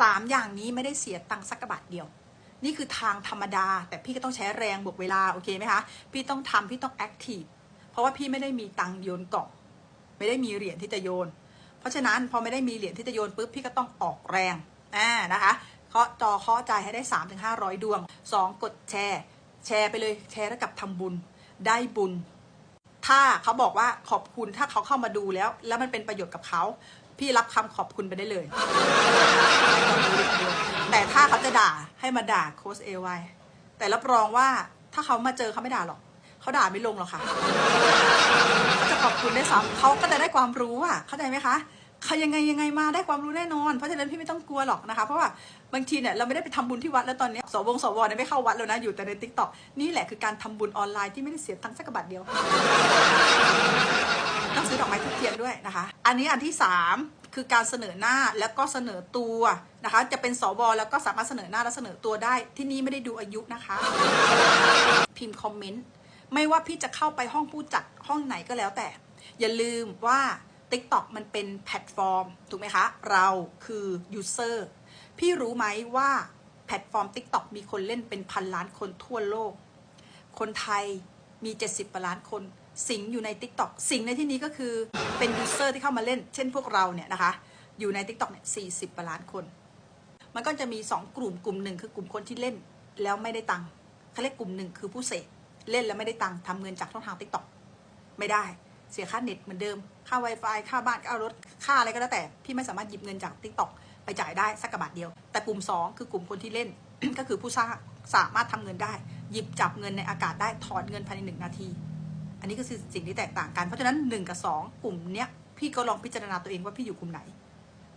สามอย่างนี้ไม่ได้เสียตังค์สักกระบาทเดียว นี่คือทางธรรมดา แต่พี่ก็ต้องใช้แรงบวกเวลาโอเคไหมคะ พี่ต้องทำพี่ต้องแอคทีฟเพราะว่าพี่ไม่ได้มีตังค์โยนกล่องไม่ได้มีเหรียญที่จะโยน เพราะฉะนั้นพอไม่ได้มีเหรียญที่จะโยนปุ๊บพี่ก็ต้องออกแรงอ่านะคะเคาะจอเคาะใจให้ได้ 3-500ถึง500ดวง 2 กดแชร์ แชร์ไปเลยแชร์แล้วกับทำบุญได้บุญ ถ้าเขาบอกว่าขอบคุณถ้าเขาเข้ามาดูแล้ว แล้วมันเป็นประโยชน์กับเขา พี่รับคำขอบคุณไปได้เลย แต่ถ้าเขาจะด่าให้มาด่าโค้ชเอไวแต่รับรองว่าถ้าเขามาเจอเขาไม่ด่าหรอกเขาด่าไม่ลงหรอกค่ะเขาจะขอบคุณได้ซ้ำเขาก็จะได้ความรู้อะเข้าใจไหมคะ เขายังไงยังไงมาได้ความรู้แน่นอน เพราะฉะนั้นพี่ไม่ต้องกลัวหรอกนะคะ เพราะว่าบางทีเนี่ยเราไม่ได้ไปทำบุญที่วัดแล้วตอนนี้สวงสวเนี่ยไม่เข้าวัดแล้วนะอยู่แต่ในทิกตอกนี่แหละคือการทำบุญออนไลน์ที่ไม่ได้เสียตังค์สักกระบาทเดียว ต้องซื้อดอกไม้ทุกเทียนด้วยนะคะ อันนี้อันที่สามคือการเสนอหน้าแล้วก็เสนอตัวนะคะ จะเป็นสวแล้วก็สามารถเสนอหน้าและเสนอตัวได้ ที่นี่ไม่ได้ดูอายุนะคะ พิมพ์คอมเมนต์ไม่ว่าพี่จะเข้าไปห้องผู้จัดห้องไหนก็แล้วแต่ อย่าลืมว่า TikTok มันเป็นแพลตฟอร์ม ถูกไหมคะ เราคือยูเซอร์พี่รู้ไหมว่าแพลตฟอร์ม TikTok มีคนเล่นเป็นพันล้านคนทั่วโลก คนไทยมี 70กว่าล้านคน สิงอยู่ใน TikTok สิงในที่นี้ก็คือเป็นยูเซอร์ที่เข้ามาเล่น เช่นพวกเราเนี่ยนะคะ อยู่ใน TikTok เนี่ย40กว่าล้านคน มันก็จะมี 2 กลุ่มกลุ่มหนึ่งคือกลุ่มคนที่เล่นแล้วไม่ได้ตังค์เขาเรียกกลุ่มหนึ่งคือผู้เสพเล่นแล้วไม่ได้ตังค์ทำเงินจากช่องทาง TikTok ไม่ได้ เสียค่าเน็ตเหมือนเดิม ค่า Wi-Fi ค่าบ้านค่ารถ ค่าอะไรก็แล้วแต่ พี่ไม่สามารถหยิบเงินจาก TikTok ไปจ่ายได้สักกระบาทเดียว แต่กลุ่ม 2 คือกลุ่มคนที่เล่น ก็คือผู้สร้างสามารถทำเงินได้ หยิบจับเงินในอากาศได้ถอนเงินภายในหนึ่งนาที อันนี้ก็คือสิ่งที่แตกต่างกัน เพราะฉะนั้น 1 กับ 2 กลุ่มเนี้ยพี่ก็ลองพิจารณาตัวเองว่าพี่อยู่กลุ่มไหน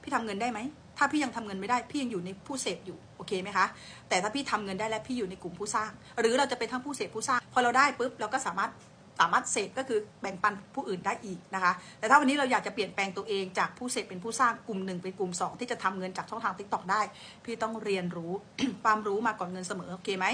พี่ทำเงินได้ไหม ถ้าพี่ยังทำเงินไม่ได้ พี่ยังอยู่ในผู้เสพอยู่ โอเคไหมคะ แต่ถ้าพี่ทำเงินได้แล้วพี่อยู่ในกลุ่มผู้สร้าง หรือเราจะเป็นทั้งผู้เสพผู้สร้าง พอเราได้ปุ๊บเราก็สามารถ สามารถเสพก็คือแบ่งปันผู้อื่นได้อีกนะคะ แต่ถ้าวันนี้เราอยากจะเปลี่ยนแปลงตัวเองจากผู้เสพเป็นผู้สร้างกลุ่มหนึ่งเป็นกลุ่มสองที่จะทำเงินจากช่องทางทิกตอกได้ พี่ต้องเรียนรู้ความรู้มาก่อนเงินเสมอโอเคไหม